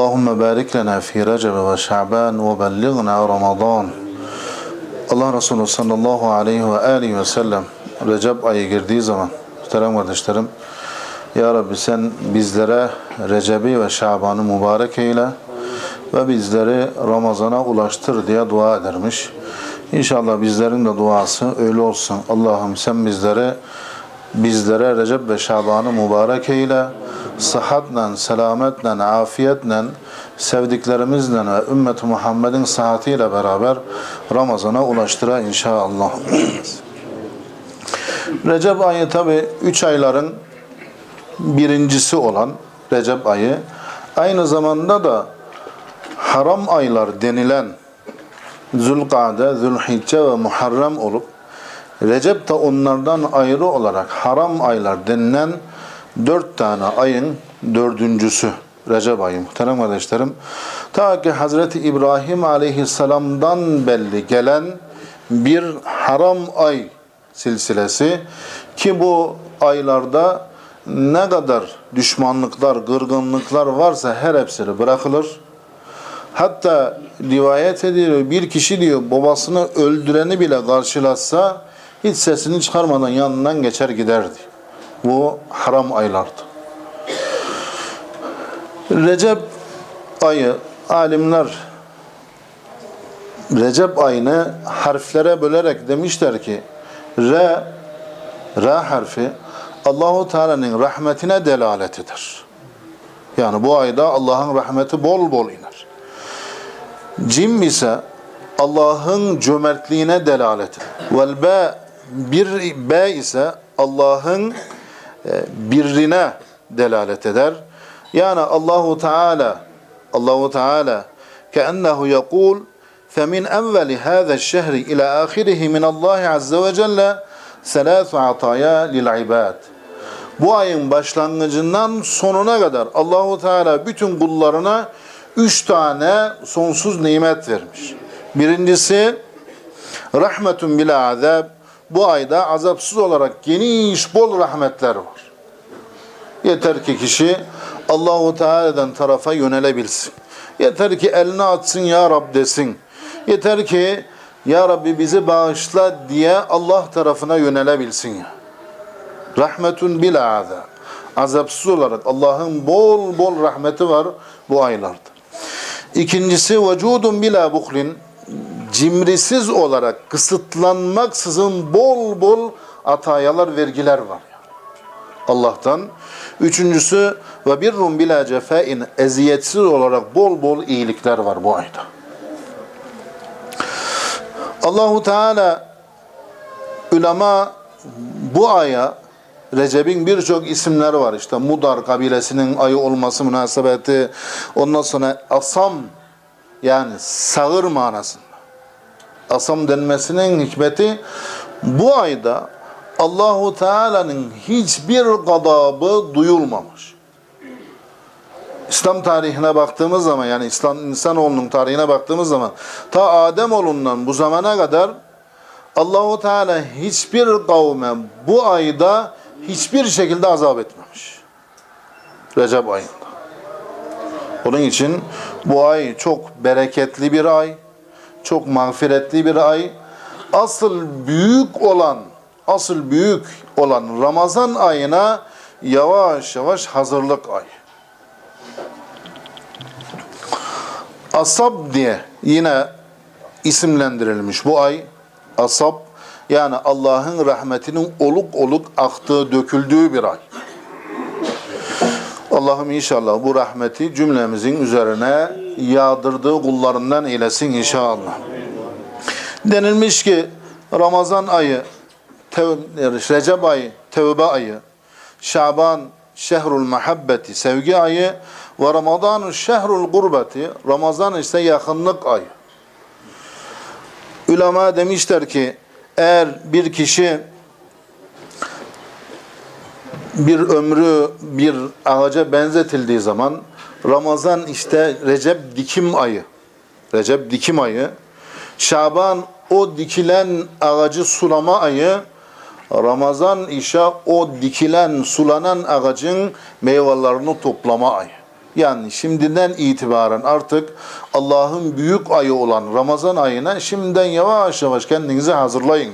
Allahümme barik lena fi Recep ve Şaban ve bellighna Ramazan. Allah Resulü sallallahu aleyhi ve aleyhi ve sellem Recep ayı girdiği zaman muhterem kardeşlerim Ya Rabbi sen bizlere Recep'i ve Şaban'ı mübarek eyle ve bizleri Ramazan'a ulaştır diye dua edermiş. İnşallah bizlerin de duası öyle olsun. Allah'ım sen bizlere bizlere Recep ve Şaban'ı mübarek eyle. Sıhhatle, selametle, afiyetle, sevdiklerimizle ve ümmet Muhammed'in sıhhatiyle beraber Ramazan'a ulaştıra inşallah. Recep ayı tabi üç ayların birincisi olan Recep ayı aynı zamanda da haram aylar denilen Zülkade, Zülhicce ve Muharrem olup Recep de onlardan ayrı olarak haram aylar denilen dört tane ayın dördüncüsü Recep ayı muhterem kardeşlerim. Ta ki Hazreti İbrahim aleyhisselamdan belli gelen bir haram ay silsilesi ki bu aylarda ne kadar düşmanlıklar, gırgınlıklar varsa her hepsini bırakılır. Hatta rivayet ediliyor bir kişi diyor babasını öldüreni bile karşılatsa hiç sesini çıkarmadan yanından geçer giderdi. Bu haram aylardı. Recep ayı alimler Recep ayını harflere bölerek demişler ki R R harfi Allahu Teala'nın rahmetine delalet eder. Yani bu ayda Allah'ın rahmeti bol bol iner. Cim ise Allah'ın cömertliğine delalet eder. Vel be bir B ise Allah'ın e, birrine delalet eder. Yani Allahu Teala Allahu Teala كأنه يقول فمن أول هذا الشهر إلى آخره من الله عز وجل ثلاث عطايا للعباد. Bu ayın başlangıcından sonuna kadar Allahu Teala bütün kullarına üç tane sonsuz nimet vermiş. Birincisi rahmetun bila azab. bu ayda azapsız olarak geniş bol rahmetler var. Yeter ki kişi Allahu Teala'dan tarafa yönelebilsin. Yeter ki elini atsın ya Rab desin. Yeter ki ya Rabbi bizi bağışla diye Allah tarafına yönelebilsin ya. Rahmetun bila azab. Azapsız olarak Allah'ın bol bol rahmeti var bu aylarda. İkincisi vücudun bila buhlin cimrisiz olarak kısıtlanmaksızın bol bol atayalar, vergiler var. Allah'tan. Üçüncüsü ve birrun bila cefain eziyetsiz olarak bol bol iyilikler var bu ayda. Allahu Teala ulema bu aya Recep'in birçok isimleri var. İşte Mudar kabilesinin ayı olması münasebeti. Ondan sonra Asam yani sağır manasında. Asam denmesinin hikmeti bu ayda Allahu Teala'nın hiçbir gadabı duyulmamış. İslam tarihine baktığımız zaman yani İslam insanoğlunun tarihine baktığımız zaman ta Ademoğlundan bu zamana kadar Allahu Teala hiçbir kavme bu ayda hiçbir şekilde azap etmemiş. Recep ayında. Onun için bu ay çok bereketli bir ay, çok mağfiretli bir ay. Asıl büyük olan, asıl büyük olan Ramazan ayına yavaş yavaş hazırlık ay. Asab diye yine isimlendirilmiş bu ay. Asab yani Allah'ın rahmetinin oluk oluk aktığı, döküldüğü bir ay. Allah'ım inşallah bu rahmeti cümlemizin üzerine yağdırdığı kullarından eylesin inşallah. Denilmiş ki Ramazan ayı, tev- Recep ayı, Tevbe ayı, Şaban şehrul muhabbeti, sevgi ayı ve Ramazan şehrul gurbeti, Ramazan ise yakınlık ayı. Ulema demişler ki eğer bir kişi bir ömrü bir ağaca benzetildiği zaman Ramazan işte Recep dikim ayı. Recep dikim ayı. Şaban o dikilen ağacı sulama ayı. Ramazan işe o dikilen sulanan ağacın meyvelerini toplama ayı. Yani şimdiden itibaren artık Allah'ın büyük ayı olan Ramazan ayına şimdiden yavaş yavaş kendinizi hazırlayın.